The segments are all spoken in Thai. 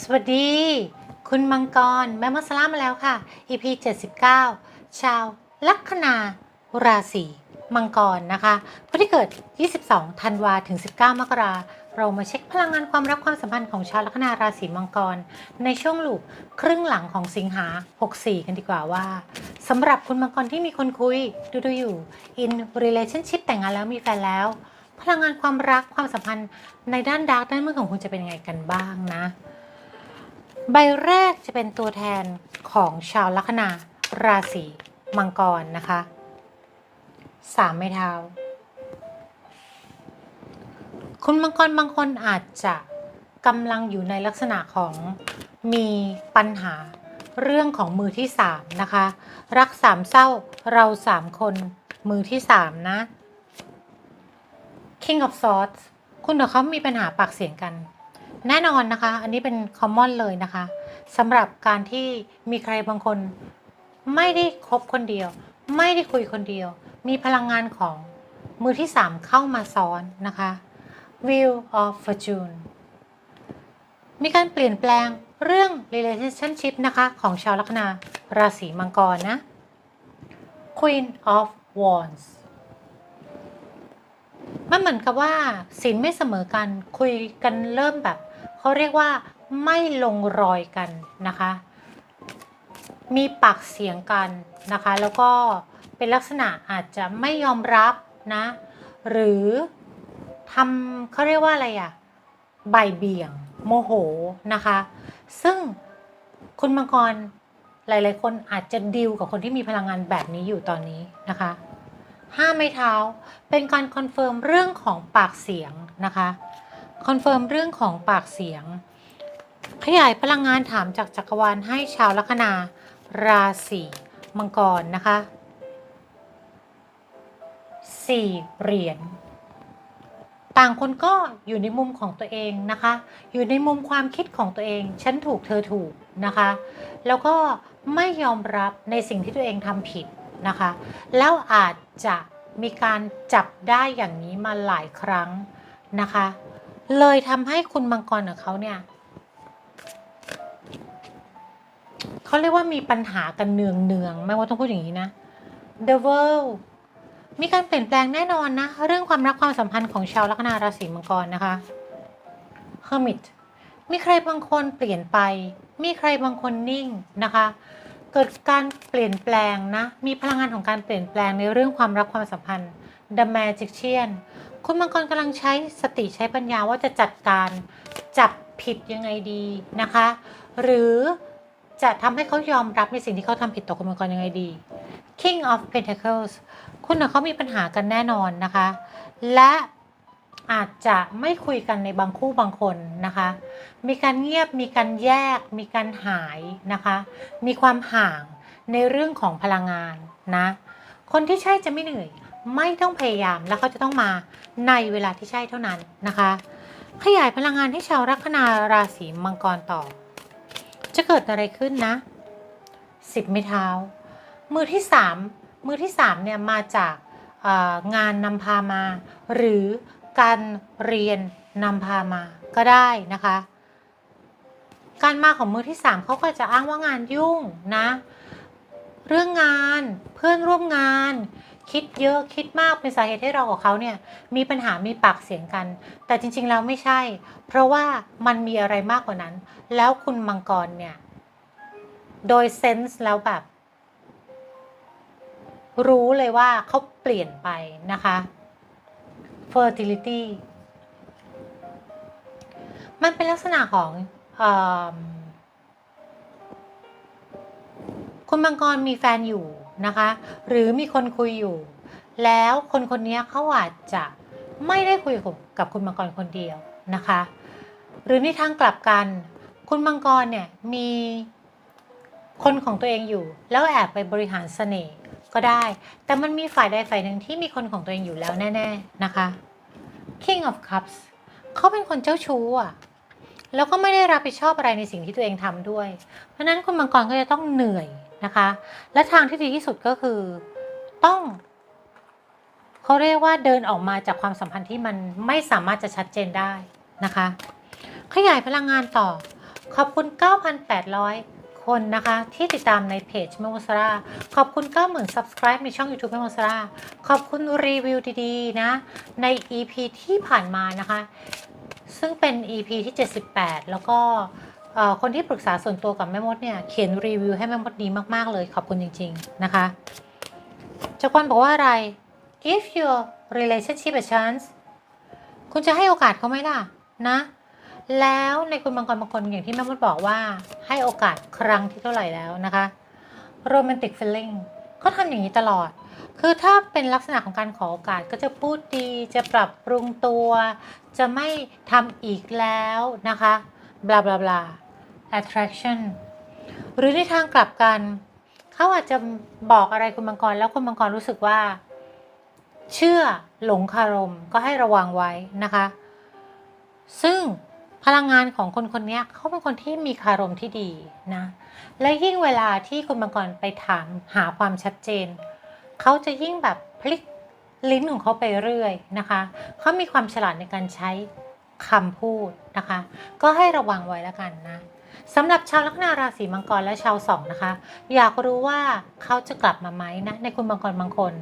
สวัสดี คุณมังกร แม่มัสลามาแล้วค่ะ EP 79 ชาวลัคนาราศีมังกรนะคะผู้ที่เกิด 22 ธันวาถึง 19 มกราเรามาเช็คพลังงานความรักความสัมพันธ์ของชาวลัคนาราศีมังกร ในช่วงลูปครึ่งหลังของสิงหา 64 กันดีกว่าว่าสำหรับคุณมังกรที่มีคนคุย ดูดูอยู่ in relationship แต่งงานแล้วมีแฟนแล้ว พลังงานความรักความสัมพันธ์ในด้านดาร์กด้านมืดของคุณจะเป็นยังไงกันบ้างนะ ใบแรกจะเป็นตัวแทนของชาวลัคนาราศีมังกรนะคะสามไม้เท้า คุณมังกรบางคนอาจจะกำลังอยู่ในลักษณะของมีปัญหาเรื่องของมือที่สามนะคะ รักสามเศร้าเราสามคนมือที่สามนะ King of Swords คุณกับเขามีปัญหาปากเสียงกัน แน่นอนนะคะ อันนี้เป็น common เลยนะคะสำหรับการที่มีใครบางคน ไม่ได้คบคนเดียว ไม่ได้คุยคนเดียว มีพลังงานของมือที่ 3 เข้ามาซ้อนนะคะ Wheel of Fortune มีการเปลี่ยนแปลงเรื่อง relationship นะคะ ของชาวลัคนาราศีมังกรนะ Queen of Wands มันเหมือนกับว่าสินไม่เสมอกันคุยกันเริ่มแบบ เขาเรียกว่าไม่ลงรอยกันนะคะ มีปากเสียงกันนะคะ แล้วก็เป็นลักษณะอาจจะไม่ยอมรับนะ หรือทำเขาเรียกว่าอะไรอะบ่ายเบี่ยง โมโหนะคะ ซึ่งคุณมังกรหลาย ๆ คนอาจจะดิวกับคนที่มีพลังงานแบบนี้อยู่ตอนนี้นะคะห้าไม้เท้า เป็นการคอนเฟิร์มเรื่องของปากเสียงนะคะ คอนเฟิร์มเรื่องของปากเสียง ขยายพลังงานถามจากจักรวาลให้ชาวลัคนา ราศีมังกรนะคะสี่เหรียญต่างคนก็อยู่ในมุมของตัวเองนะคะ อยู่ในมุมความคิดของตัวเอง ฉันถูกเธอถูกนะคะ แล้วก็ไม่ยอมรับในสิ่งที่ตัวเองทำผิดนะคะ แล้วอาจจะมีการจับได้อย่างนี้มาหลายครั้งนะคะ เลยทำให้คุณมังกรกับเขาเนี่ยเขาเรียกว่ามีปัญหากันเนืองเนืองไม่ว่าต้องพูดอย่างนี้นะ The World มีการเปลี่ยนแปลงแน่นอนนะ เรื่องความรักความสัมพันธ์ของชาวลัคนาราศีมังกรนะคะ Hermit มีใครบางคนเปลี่ยนไป มีใครบางคนนิ่งนะคะ เกิดการเปลี่ยนแปลงนะ มีพลังงานของการเปลี่ยนแปลงในเรื่องความรักความสัมพันธ์ The Magician คุณมังกรกำลังใช้สติใช้ปัญญาว่าจะจัดการจับผิดยังไงดีนะคะ หรือจะทำให้เขายอมรับในสิ่งที่เขาทำผิดต่อคุณมังกรยังไงดี King of Pentacles คุณกับเขามีปัญหากันแน่นอนนะคะ และอาจจะไม่คุยกันในบางคู่บางคนนะคะ มีการเงียบ มีการแยก มีการหายนะคะ มีความห่างในเรื่องของพลังงานนะ คนที่ใช่จะไม่เหนื่อย ไม่ต้องพยายามแล้วเขาจะต้องมาในเวลาที่ใช่เท่านั้นนะคะ ขยายพลังงานให้ชาวลัคนาราศีมังกรต่อ จะเกิดอะไรขึ้นนะสิบไม้เท้า มือที่สามมือที่สามเนี่ยมาจากงานนำพามา หรือการเรียนนำพามาก็ได้นะคะ การมาของมือที่สามเขาก็จะอ้างว่างานยุ่งนะ เรื่องงานเพื่อนร่วมงาน คิดเยอะคิดมากเป็นสาเหตุให้เรากับเขาเนี่ยมีปัญหามีปากเสียงกัน แต่จริงๆแล้วไม่ใช่ เพราะว่ามันมีอะไรมากกว่านั้น แล้วคุณมังกรเนี่ย โดยเซนส์แล้วแบบ รู้เลยว่าเขาเปลี่ยนไปนะคะ fertility มันเป็นลักษณะของอคุณมังกรมีแฟนอยู่ นะคะ หรือมีคนคุยอยู่ แล้วคนคนนี้เขาอาจจะไม่ได้คุยกับคุณมังกรคนเดียวนะคะ หรือในทางกลับกัน คุณมังกรเนี่ยมีคนของตัวเองอยู่ แล้วแอบไปบริหารเสน่ห์ก็ได้ แต่มันมีฝ่ายใดฝ่ายหนึ่งที่มีคนของตัวเองอยู่แล้วแน่ ๆนะคะ King of Cups เขาเป็นคนเจ้าชู้อะแล้วก็ไม่ได้รับผิดชอบอะไรในสิ่งที่ตัวเองทำด้วย เพราะนั้นคุณมังกรก็จะต้องเหนื่อย นะคะ และทางที่ดีที่สุดก็คือต้องเขาเรียกว่าเดินออกมาจากความสัมพันธ์ที่มันไม่สามารถจะชัดเจนได้นะคะ ขยายพลังงานต่อ ขอบคุณ 9,800 คนนะคะ ที่ติดตามในเพจแมโมสราขอบคุณ 90,000 subscribe ในช่อง YouTube แมโมสราขอบคุณรีวิวดีๆนะ ใน EP ที่ผ่านมานะคะ ซึ่งเป็น EP ที่ 78 แล้วก็ คนที่ปรึกษาส่วนตัวกับแม่มดเนี่ยเขียนรีวิวให้แม่มดดีมากๆเลยขอบคุณจริง ๆ นะคะเจักรวาลบอกว่าอะไร give your relationship a chance คุณจะให้โอกาสเขาไหมล่ะนะ แล้วในคุณบางคนบางคนอย่างที่แม่มดบอกว่าให้โอกาสครั้งที่เท่าไหร่แล้วนะคะ romantic feeling เขาทำอย่างนี้ตลอด คือถ้าเป็นลักษณะของการขอโอกาสก็จะพูดดี จะปรับปรุงตัว จะไม่ทำอีกแล้วนะคะ บลาบลาบลา attraction หรือในทางกลับกัน เขาอาจจะบอกอะไรคุณมังกรแล้วคุณมังกรรู้สึกว่า เชื่อหลงคารมก็ให้ระวังไว้นะคะ ซึ่งพลังงานของคนคนนี้เขาเป็นคนที่มีคารมที่ดีนะ และยิ่งเวลาที่คุณมังกรไปถามหาความชัดเจน เขาจะยิ่งแบบพลิกลิ้นของเขาไปเรื่อยนะคะ เขามีความฉลาดในการใช้คำพูดนะคะ ก็ให้ระวังไว้แล้วกันนะ สำหรับชาวลัคนาราศีมังกรและชาวสองนะคะ อยากรู้ว่าเขาจะกลับมาไหมนะในคุณมังกรบางคน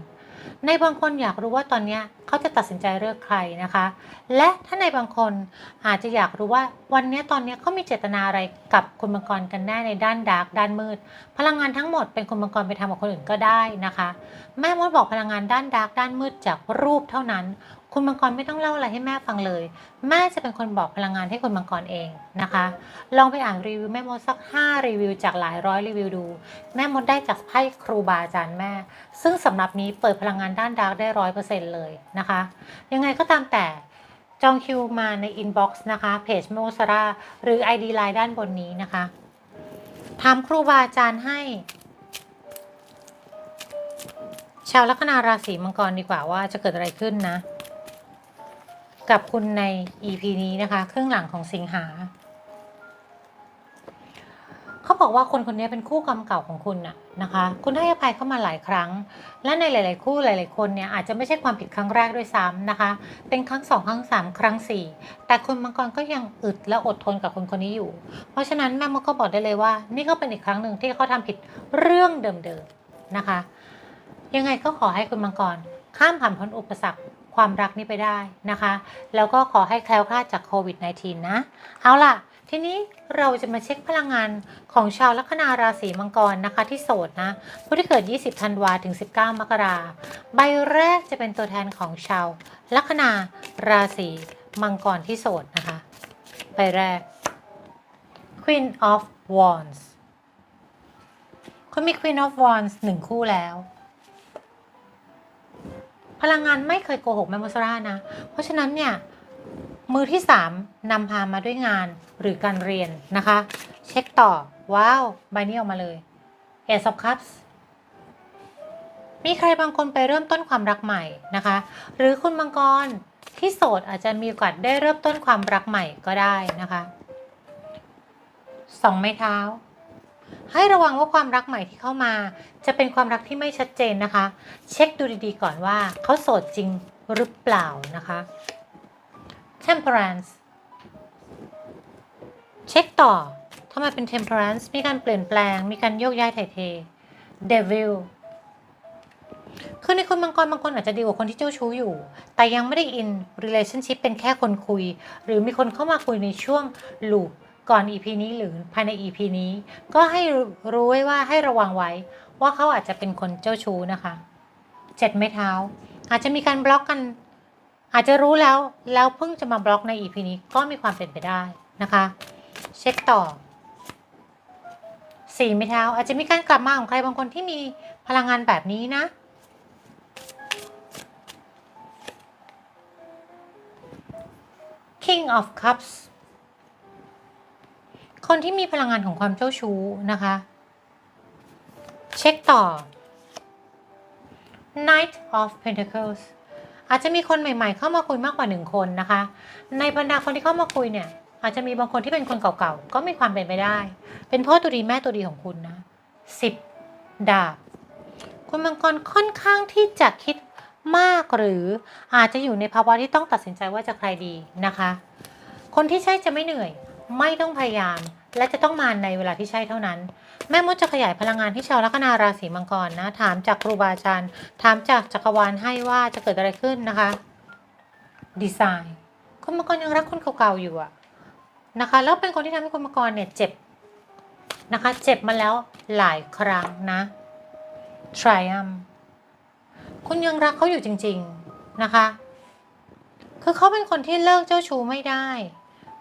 ในบางคนอยากรู้ว่าตอนนี้เขาจะตัดสินใจเลือกใครนะคะ และถ้าในบางคนอาจจะอยากรู้ว่าวันนี้ตอนนี้เขามีเจตนาอะไรกับคุณมังกรกันแน่ในด้านดาร์กด้านมืด พลังงานทั้งหมดเป็นคุณมังกรไปทำกับคนอื่นก็ได้นะคะ แม่มดบอกพลังงานด้านดาร์กด้านมืดจากรูปเท่านั้น คุณมังกรไม่ต้องเล่าอะไรให้แม่ฟังเลย แม่จะเป็นคนบอกพลังงานให้คุณมังกรเองนะคะ ลองไปอ่านรีวิวแม่มดสัก 5 รีวิว จากหลายร้อยรีวิวดู แม่มดได้จากไพ่ครูบาอาจารย์แม่ ซึ่งสำหรับนี้เปิดพลังงานด้านดาร์กได้ร้อยเปอร์เซ็นต์เลยนะคะ ยังไงก็ตามแต่จองคิวมาในอินบ็อกซ์นะคะเพจโมสราหรือ ID ไลน์ด้านบนนี้นะคะถามครูบาอาจารย์ให้ ชาวลัคนาราศีมังกรดีกว่าว่าจะเกิดอะไรขึ้นนะ กับคุณใน EP นี้นะคะครึ่งหลังของสิงหา เขาบอกว่าคนคนนี้เป็นคู่กรรมเก่าของคุณน่ะนะคะ คุณให้อภัยเข้ามาหลายครั้ง และในหลาย ๆ คู่หลาย ๆ คนเนี่ยอาจจะไม่ใช่ความผิดครั้งแรกด้วยซ้ำนะคะ เป็นครั้งสองครั้งสามครั้งสี่แต่คุณมังกรก็ยังอึดและอดทนกับคนคนนี้อยู่ เพราะฉะนั้นแม่มดก็บอกได้เลยว่า นี่ก็เป็นอีกครั้งหนึ่งที่เขาทำผิดเรื่องเดิม ๆ นะคะ ยังไงก็ขอให้คุณมังกรข้ามผ่านพ้นอุปสรรค ความรักนี้ไปได้นะคะ แล้วก็ขอให้แคล้วคลาดจากโควิด -19 นะ เอาล่ะ ทีนี้เราจะมาเช็คพลังงานของชาวลัคนาราศีมังกรนะคะ ที่โสดนะ ผู้ที่เกิด 20 ธันวาถึง 19 มกราใบแรกจะเป็นตัวแทนของชาวลัคนาราศีมังกรที่โสดนะคะ ใบแรก Queen of Wands คุณมี Queen of Wands หนึ่งคู่แล้ว พลังงานไม่เคยโกหกแมมโมสรานะ เพราะฉะนั้นเนี่ยมือที่ 3นำพามาด้วยงานหรือการเรียนนะคะ เช็คต่อ ว้าว ใบนี้ออกมาเลย Ace of Cups มีใครบางคนไปเริ่มต้นความรักใหม่นะคะ หรือคุณมังกรที่โสดอาจจะมีโอกาสได้เริ่มต้นความรักใหม่ก็ได้นะคะสองไม้เท้า ให้ระวังว่าความรักใหม่ที่เข้ามา จะเป็นความรักที่ไม่ชัดเจนนะคะ เช็คดูดีๆก่อนว่าเขาโสดจริงหรือเปล่านะคะ temperance เช็คต่อทำไมเป็น temperance มีการเปลี่ยนแปลง มีการโยกย้ายถ่ายเท devil คือในคนมังกรบางคนอาจจะดีกว่าคนที่เจ้าชู้อยู่ แต่ยังไม่ได้อิน relationship เป็นแค่คนคุย หรือมีคนเข้ามาคุยในช่วง loop ก่อน EP นี้หรือภายใน EP นี้ ก็ให้รู้ไว้ว่าให้ระวังไว้ ว่าเขาอาจจะเป็นคนเจ้าชู้นะคะเจ็ดไม้เท้า อาจจะมีการบล็อกกัน อาจจะรู้แล้วแล้วเพิ่งจะมาบล็อกใน EP นี้ก็มีความเป็นไปได้นะคะ เช็คต่อสี่ไม้เท้า อาจจะมีการกลับมาของใครบางคนที่มีพลังงานแบบนี้นะ King of Cups ค คนที่มีพลังงานของความเจ้าชู้นะคะ เช็คต่อ Knight of Pentacles อาจจะมีคนใหม่ ๆ เข้ามาคุยมากกว่าหนึ่งคนนะคะ ในบรรดาคนที่เข้ามาคุยเนี่ย อาจจะมีบางคนที่เป็นคนเก่าๆ ก็มีความเป็นไปได้ เป็นพ่อตัวดีแม่ตัวดีของคุณนะสิบดาบ คุณมังกรค่อนข้างที่จะคิดมากหรืออาจจะอยู่ในภาวะที่ต้องตัดสินใจว่าจะใครดีนะคะ คนที่ใช่จะไม่เหนื่อย ไม่ต้องพยายาม และจะต้องมาในเวลาที่ใช่เท่านั้น แม่มดจะขยายพลังงานที่ชาวลัคนาราศีมังกรนะ ถามจากครูบาอาจารย์ ถามจากจักรวาลให้ว่าจะเกิดอะไรขึ้นนะคะ ดีไซน์คุณมังกรยังรักคนเก่าๆอยู่อะนะคะ แล้วเป็นคนที่ทำให้คุณมังกรเนี่ยเจ็บนะคะ เจ็บมาแล้วหลายครั้งนะ triumph คุณยังรักเขาอยู่จริง ๆนะคะ คือเขาเป็นคนที่เลิกเจ้าชู้ไม่ได้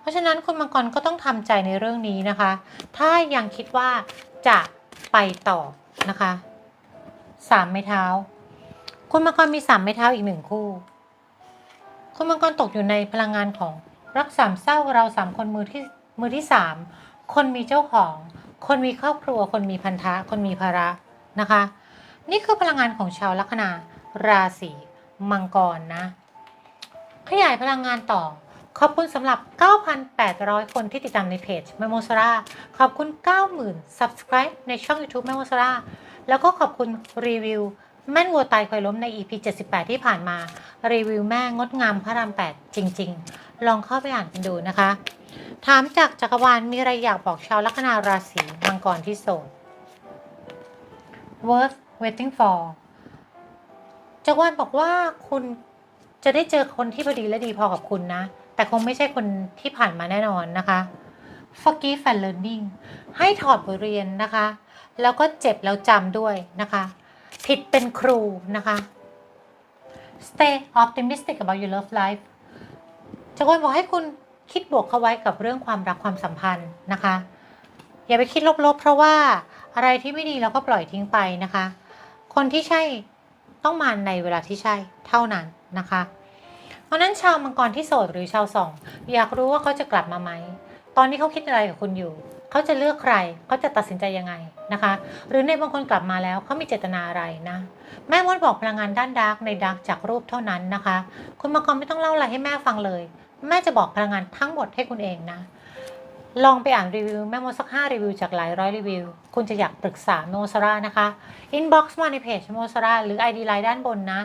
ราะฉะนั้นคุณมังกรก็ต้องทำใจในเรื่องนี้นะคะ ถ้ายังคิดว่าจะไปต่อนะคะสามไม้เท้า คุณมังกรมีสามไม้เท้าอีกหนึ่งคู่ คุณมังกรตกอยู่ในพลังงานของรักสามเศร้าเราสามคนมือที่มือที่สามคนมีเจ้าของ คนมีครอบครัว คนมีพันธะ คนมีภาระนะคะ นี่คือพลังงานของชาวลัคนาราศีมังกรนะ ขยายพลังงานต่อ ขอบคุณสำหรับ 9,800 คนที่ติดตามในเพจแมโมสราขอบคุณ 90,000 subscribe ในช่อง YouTube แมโมสราแล้วก็ขอบคุณรีวิวแม่นวัวตายคอยล้มใน EP 78 ที่ผ่านมา รีวิวแม่งดงามพระราม 8 จริง ๆ ลองเข้าไปอ่านกันดูนะคะ ถามจากจักรวาลมีอะไรอยากบอกชาวลัคนาราศีมังกรที่โสด worth waiting for จักรวาลบอกว่าคุณ จะได้เจอคนที่พอดีและดีพอกับคุณนะ แต่คงไม่ใช่คนที่ผ่านมาแน่นอนนะคะ forgive and learning ให้ถอดบทเรียนนะคะ แล้วก็เจ็บแล้วจำด้วยนะคะ ผิดเป็นครูนะคะ stay optimistic about your love life จักรวาลบอกให้คุณคิดบวกเข้าไว้กับเรื่องความรักความสัมพันธ์นะคะ อย่าไปคิดลบๆ เพราะว่าอะไรที่ไม่ดีเราก็ปล่อยทิ้งไปนะคะ คนที่ใช่ต้องมาในเวลาที่ใช่เท่านั้น นะคะ เพราะนั้นชาวมังกรที่โสดหรือชาวสอง อยากรู้ว่าเขาจะกลับมาไหม ตอนนี้เขาคิดอะไรกับคุณอยู่ เขาจะเลือกใคร เขาจะตัดสินใจยังไงนะคะ หรือในบางคนกลับมาแล้วเขามีเจตนาอะไรนะ แม่มดบอกพลังงานด้านดาร์กในดาร์กจากรูปเท่านั้นนะคะ คุณมังกรไม่ต้องเล่าอะไรให้แม่ฟังเลย แม่จะบอกพลังงานทั้งหมดให้คุณเองนะลองไปอ่านรีวิวแม่มดสักห้ารีวิวจากหลายร้อยรีวิว คุณจะอยากปรึกษาโมซาร่านะคะ อินบ็อกซ์มาในเพจโมซาร่าหรือ ID ไลน์ด้านบนนะ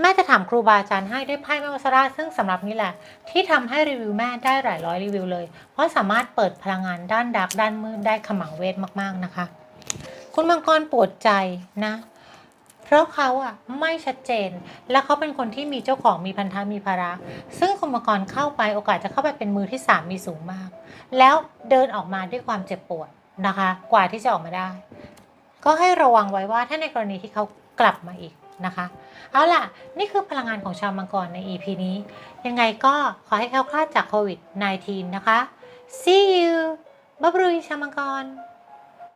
แม่จะถามครูบาอาจารย์ให้ด้วยไพ่แม่โมซาร่าซึ่งสำหรับนี่แหละ ที่ทำให้รีวิวแม่ได้หลายร้อยรีวิวเลย เพราะสามารถเปิดพลังงานด้านดักด้านมืดได้ขมังเวทมากๆนะคะ คุณมังกรปวดใจนะ เพราะเขาอะไม่ชัดเจน และเขาเป็นคนที่มีเจ้าของมีพันธะมีภาระ ซึ่งคุณมังกรเข้าไปโอกาสจะเข้าไปเป็นมือที่สามมีสูงมาก แล้วเดินออกมาด้วยความเจ็บปวดนะคะ กว่าที่จะออกมาได้ ก็ให้ระวังไว้ว่าถ้าในกรณีที่เขากลับมาอีก นะคะ เอาล่ะ นี่คือพลังงานของชาวมังกรใน EP นี้ ยังไงก็ขอให้แคล้วคลาดจากโควิด -19 นะคะ see you บ๊ายบายชาวมังกร